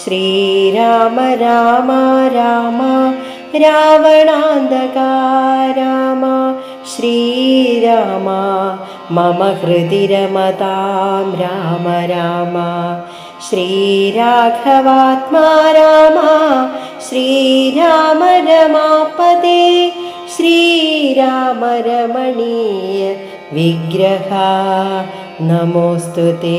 ശ്രീരാമ രാമ രാമ രാവണാന്തക രാമ ശ്രീരാമ മമ ഹൃദി രാമ രാമ ശ്രീരാഘവാത്മാ രാമ ശ്രീരാമ രമാപദേ ശ്രീരാമ രമണീയ വിഗ്രഹ നമോസ്തു തേ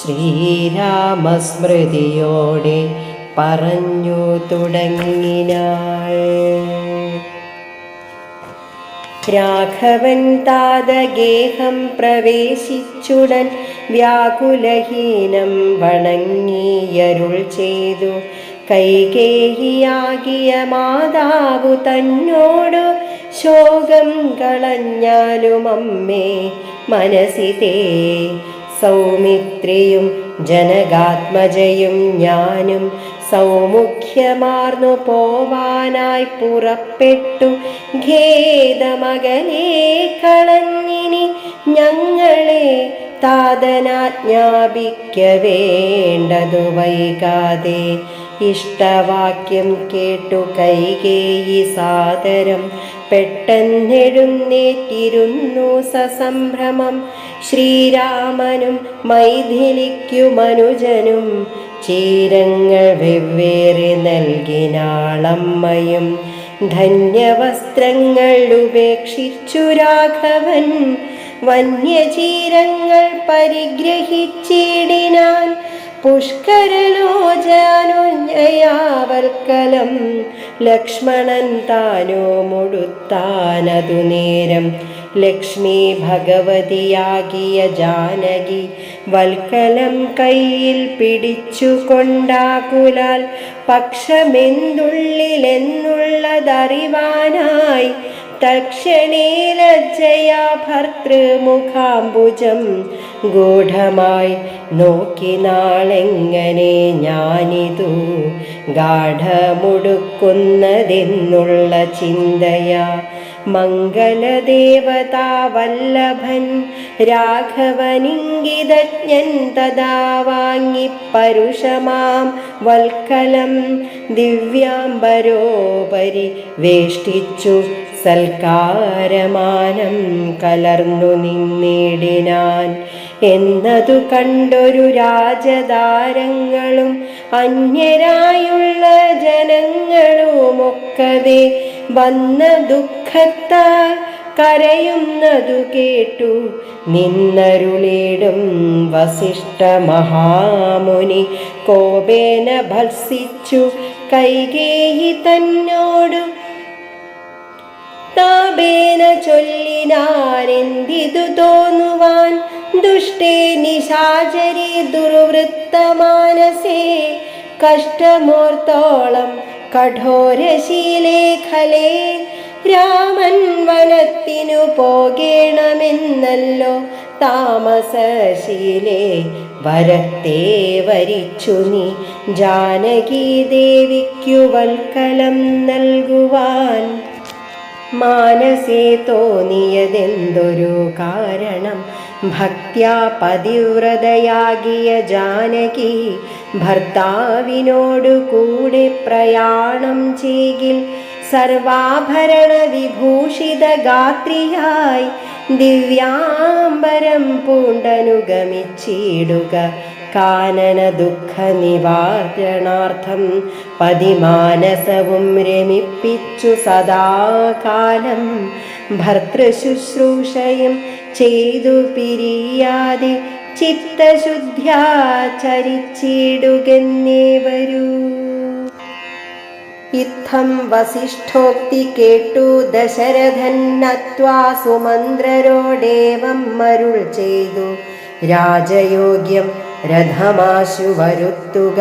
ശ്രീരാമസ്മൃതിയോടെ പറഞ്ഞു തുടങ്ങിനാൾ. രാഘവൻ താതഗേഹം പ്രവേശിച്ചുടൻ വ്യാകുലഹീനം വണങ്ങിയരുൾ ചെയ്തു. കൈകേഹിയാകിയ മാതാവു തന്നോടു ശോകം കളഞ്ഞാലും അമ്മേ മനസ്സിതേ സൗമിത്രിയും ജനകാത്മജയും ഞാനും സൗമുഖ്യമാർന്നു പോവാനായി പുറപ്പെട്ടു. ഖേദമകലെ കളഞ്ഞിനി ഞങ്ങളെ താതനാജ്ഞാപിക്ക വേണ്ടതു വൈകാതെ. ഇഷ്ടവാക്യം കേട്ടു കൈകേയി സാദരം. പെട്ടെന്നെഴുന്നേറ്റിരുന്നു സസംഭ്രമം. ശ്രീരാമനും മൈഥിലിക്കുമനുജനും ചീരങ്ങൾ വെവ്വേറെ നൽകിനാളമ്മയും. ധന്യവസ്ത്രങ്ങൾ ഉപേക്ഷിച്ചു രാഘവൻ. വന്യചീരങ്ങൾ പരിഗ്രഹിച്ചിടിനാൻ. പുഷ്കരലോചനുഞ്ഞയാവൽക്കലം ലക്ഷ്മണൻ താനോ മുടുത്താനതു നേരം. ലക്ഷ്മി ഭഗവതിയാകിയ ജാനകി വൽക്കലം കയ്യിൽ പിടിച്ചു കൊണ്ടാകുലാൽ പക്ഷമെന്തുള്ളിലെന്നുള്ളതറിവാനായി തക്ഷണേ ലജ്ജയാ ഭർത്തൃമുഖാംബുജം ഗൂഢമായി നോക്കി നാളെങ്ങനെ ഞാനിതു ഗാഠമുടുക്കുന്നതെന്നുള്ള ചിന്തയാ. മംഗലദേവതാ വല്ലഭൻ രാഘവനിങ്കിതജ്ഞൻ തഥാ വാങ്ങി പരുഷമാം വൽക്കലം ദിവ്യാംബരോപരി വേഷ്ടിച്ചു സൽക്കാരമാനം കലർന്നു നിന്നിടിനാൻ. എന്നതു കണ്ടൊരു രാജതാരങ്ങളും അന്യരായുള്ള ജനങ്ങളുമൊക്കവേ വന്ന ദുഃഖത്താൽ കരയുന്നതു കേട്ടു. നിന്നരുളിടും വസിഷ്ഠ മഹാമുനി കോപേന ഭത്സിച്ചു കൈകേയി തന്നോടു ചൊല്ലിനാരെന്തിതു തോന്നുവാൻ? ദുഷ്ടേ നിശാചരി ദുർവൃത്തമാനസേ കഷ്ടമോർത്തോളം കഠോരശീലേഖലേ രാമൻ വനത്തിനു പോകേണമെന്നല്ലോ താമസശീലേ വരത്തെ വരിച്ചു നീ. ജാനകി ദേവിക്കു നൽകുവാൻ മാനസേ തോന്നിയതെന്തൊരു കാരണം? ഭക്ത്യാ പതിവ്രതയാകിയ ജാനകി ഭർത്താവിനോടു കൂടെ പ്രയാണം ചെയ്യിൽ സർവാഭരണ വിഭൂഷിത ഗാത്രിയായി ദിവ്യാംബരം പൂണ്ടനുഗമിച്ചിടുക. കാനന ദുഃഖ നിവാരണാർത്ഥം പതിമാനസവും രമിപ്പിച്ചു സദാകാലം. ഭർത്തൃശുശ്രൂഷയും ചെയ്തു പിരിയാതെ ചിത്തശുദ്ധ്യാ ചരിച്ചിടുകെന്നേ വരൂ ഇത്തം വസിഷ്ഠോക്തി കേട്ടു ദശരഥൻ നത്വാ സുമന്ത്രരോടേവം മരുൾ ചെയ്തു. രാജയോഗ്യം രഥമാശു വരുത്തുക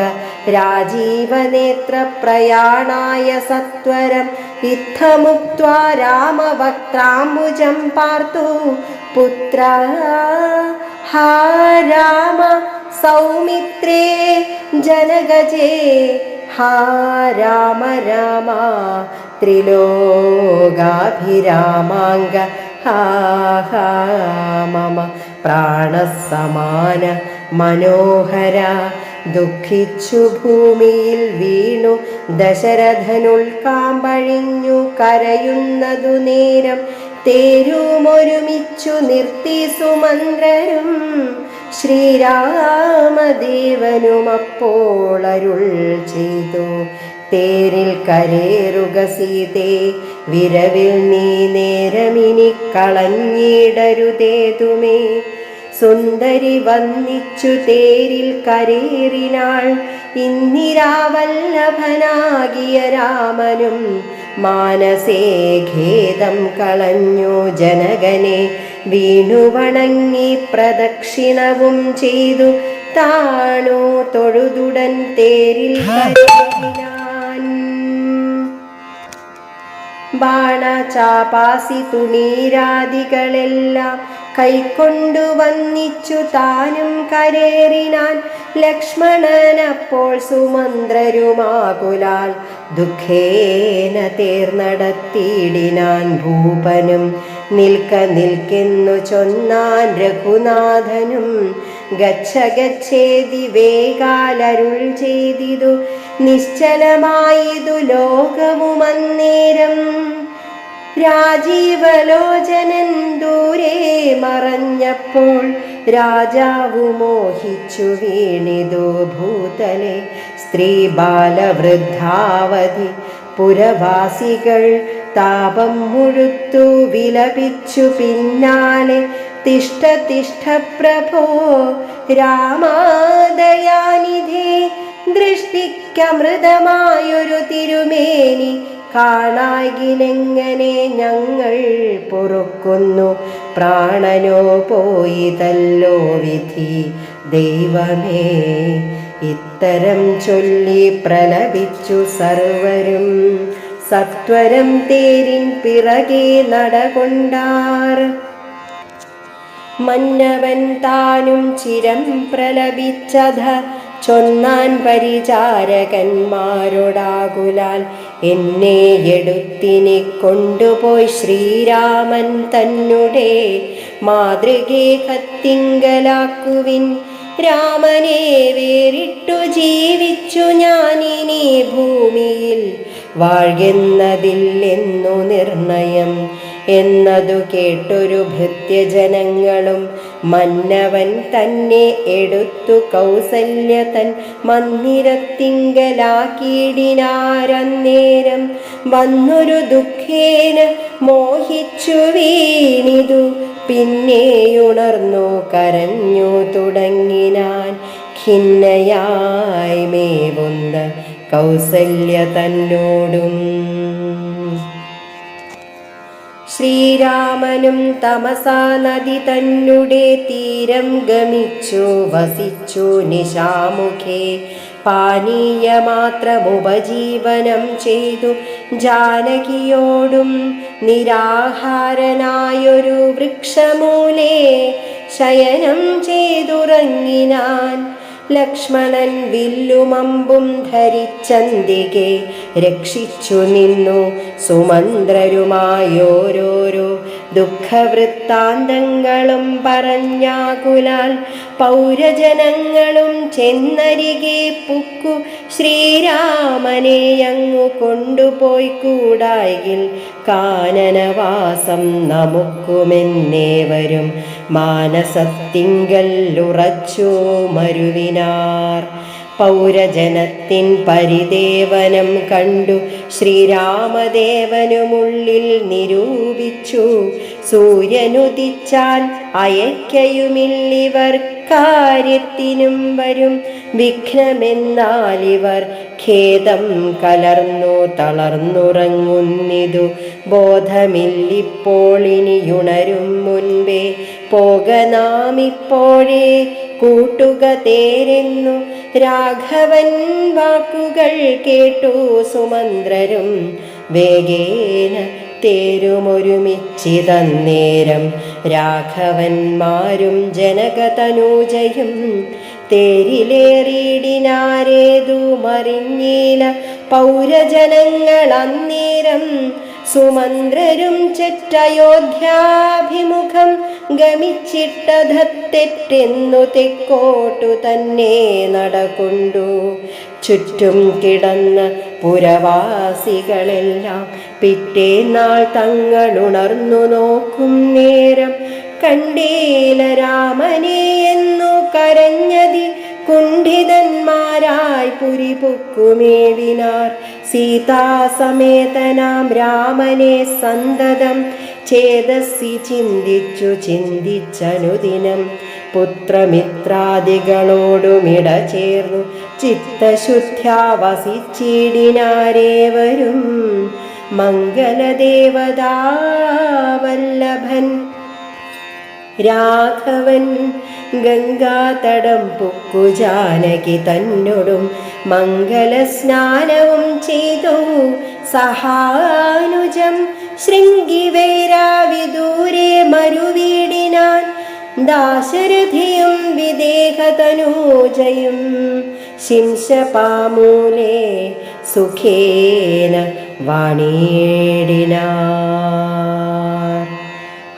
രാജീവനേത്ര പ്രയാണായ സത്വരം ഇത്തമുക്വാ രാമവക്താംബുജം പാർത്തു. പുത്ര ഹാ രാമ സൗമിത്രേ ജനഗജേ ഹാ രാമ രാമ ഹാ ഹാ മമ പ്രാണസമാന മനോഹര. ദുഃഖിച്ചു ഭൂമിയിൽ വീണു. ദശരഥനുൾക്കാമ്പഴിഞ്ഞു കരയുന്നതു നേരം തേരുമൊരുമിച്ചു നിർത്തി സുമന്ത്രരും. ശ്രീരാമദേവനുമപ്പോൾ അരുൾ ചെയ്തു. തേരിൽ കരേറുക സീതേ വിരവിൽ നീ നേരമിനി കളഞ്ഞിടരുതേതുമേ. സുന്ദരി വന്നിച്ചു തേരിൽ കരേറിനാൾ ഇന്ദിരാവല്ലഭനാകിയ രാമനും മാനസേ ഖേദം കളഞ്ഞു ജനകനെ. വീണു വണങ്ങി പ്രദക്ഷിണവും ചെയ്തു താണു തൊഴുതുടൻ തേരിൽ ബാണചാപാസി തുണീരാദികളെല്ലാം കൈക്കൊണ്ടു വന്നിച്ചു താനും കരേറിനാൻ ലക്ഷ്മണനപ്പോൾ സുമന്ത്രരുമാകുലാൽ. ദുഃഖേന തേർന്നടത്തിയിടിനാൻ ഭൂപനും. നിൽക്ക നിൽക്കുന്നു ചൊന്നാൻ രഘുനാഥനും. ഗച്ഛ ഗച്ഛേതി വേഗാലരുൾ ചെയ്തിതു. നിശ്ചലമായതു ലോകവുമന്നേരം. രാജീവലോചനൻ ദൂരെ മറഞ്ഞപ്പോൾ രാജാവു മോഹിച്ചു വീണിതു ഭൂതലെ. സ്ത്രീ ബാലവൃദ്ധാവധി പുരവാസികൾ താപം മുഴുത്തു വിലപിച്ചു പിന്നാലെ. തിഷ്ഠ പ്രഭോ രാമാദയാനിധേ. ദൃഷ്ടിക്കമൃതമായൊരു തിരുമേനി. കാണാകിലെങ്ങനെ ഞങ്ങൾ പൊറുക്കുന്നു? പ്രാണനോ പോയിതല്ലോ വിധി. ദൈവമേ ഇത്തരം ചൊല്ലി പ്രലപിച്ചു സർവരും. സത്വരം തേരിൻ പിറകെ നടകൊണ്ടാർ. മന്നവൻ താനും ചിരം പ്രലപിച്ചത ചൊന്നാൻ പരിചാരകന്മാരോടാകുലാൽ. എന്നെ എടുത്തിനെ കൊണ്ടുപോയി ശ്രീരാമൻ തന്നെ മാതൃകെ കത്തിങ്കലാക്കുവിൻ. രാമനെ വേറിട്ടു ജീവിച്ചു ഞാനിനി ഭൂമിയിൽ വാഴ്കുന്നതില്ലെന്നു നിർണയം. എന്നതു കേട്ടൊരു ഭൃത്യജനങ്ങളും മന്നവൻ തന്നെ എടുത്തു കൗസല്യ തൻ മന്ദിരത്തിങ്കലാക്കിയിടിനാരന്നേരം വന്നൊരു ദുഃഖേന മോഹിച്ചു വീണിതു. പിന്നെയുണർന്നു കരഞ്ഞു തുടങ്ങിനാൻ ഖിന്നയായി മേവുന്ന കൗസല്യ തന്നോടും ശ്രീരാമനും തമസാ നദി തന്നെ തീരം ഗമിച്ചു വസിച്ചു നിശാമുഖേ. പാനീയമാത്രമുപജീവനം ചെയ്തു. ജാനകിയോടും നിരാഹാരനായൊരു വൃക്ഷമൂലേ ശയനം ചെയ്തുറങ്ങിനാൻ ലക്ഷ്മണൻ വില്ലുമമ്പും ധരിച്ചന്തികെ രക്ഷിച്ചു നിന്നു സുമന്ത്രരുമായോരോരോ ദുഃഖവൃത്താന്തങ്ങളും പറഞ്ഞാകുലാൽ പൗരജനങ്ങളും ചെന്നരികെ പുക്കു ശ്രീരാമനെ അങ്ങു കൊണ്ടുപോയി കൂടായിൽ കാനനവാസം നമുക്കുമെന്നേവരും മാനസത്തിങ്കൽ ഉറച്ചോ മരുവിനാർ. പൗരജനത്തിൻ പരിദേവനം കണ്ടു. ശ്രീരാമദേവനുമുള്ളിൽ നിരൂപിച്ചു. സൂര്യനുദിച്ചാൽ അയക്കയുമില്ലിവർ കാര്യത്തിനും വരും. വിഘ്നമെന്നാൽ ഇവർ ഖേദം കലർന്നു തളർന്നുറങ്ങുന്നിതു. ബോധമില്ലിപ്പോൾ ഇനിയുണരും മുൻപേ പോക നാം ഇപ്പോഴേ കൂട്ടുക തേരെന്നു രാഘവൻ വാക്കുകൾ കേട്ടു സുമന്ത്രരും. വേഗേന തേരുമൊരുമിച്ചിതന്നേരം രാഘവന്മാരും ജനകതനൂജയും തേരിലേറിയിടിനാരേതു മറിഞ്ഞീല പൗരജനങ്ങൾ അന്നേരം സുമന്ത്രരും ചെറ്റയോധ്യാഭിമുഖം ഗമിച്ചിട്ടധത്തെറ്റെന്നു തെക്കോട്ടു തന്നെ നടകൊണ്ടു. ചുറ്റും കിടന്ന പുരവാസികളെല്ലാം പിറ്റേന്നാൾ തങ്ങളുണർന്നു നോക്കും നേരം. കണ്ടീല രാമനെ എന്നു കരഞ്ഞതി കുണ്ഠിതന്മാരായി പുരിപുക്കുമേവിനാർ. സീതാസമേതനാം രാമനെ സന്തതം. ചേതസ്സി ചിന്തിച്ചു ചിന്തിച്ചനുദിനം. പുത്രമിത്രാദികളോടുമിട ചേർന്നു ചിത്തശുദ്ധ്യാവസിച്ചിടിനാരേവരും മംഗലദേവതാവല്ലഭൻ രാഘവൻ ഗംഗാതടം പൊക്കു ജാനകി തന്നോടും മംഗലസ്നാനവും ചെയ്തു. സഹാനുജം ശൃംഗിവേരാവിദൂരെ മരുവീടിനാൻ. ദാശരഥിയും വിദേഹതനൂജയും ശിംശപാമൂലേ സുഖേന വാണീടിനാർ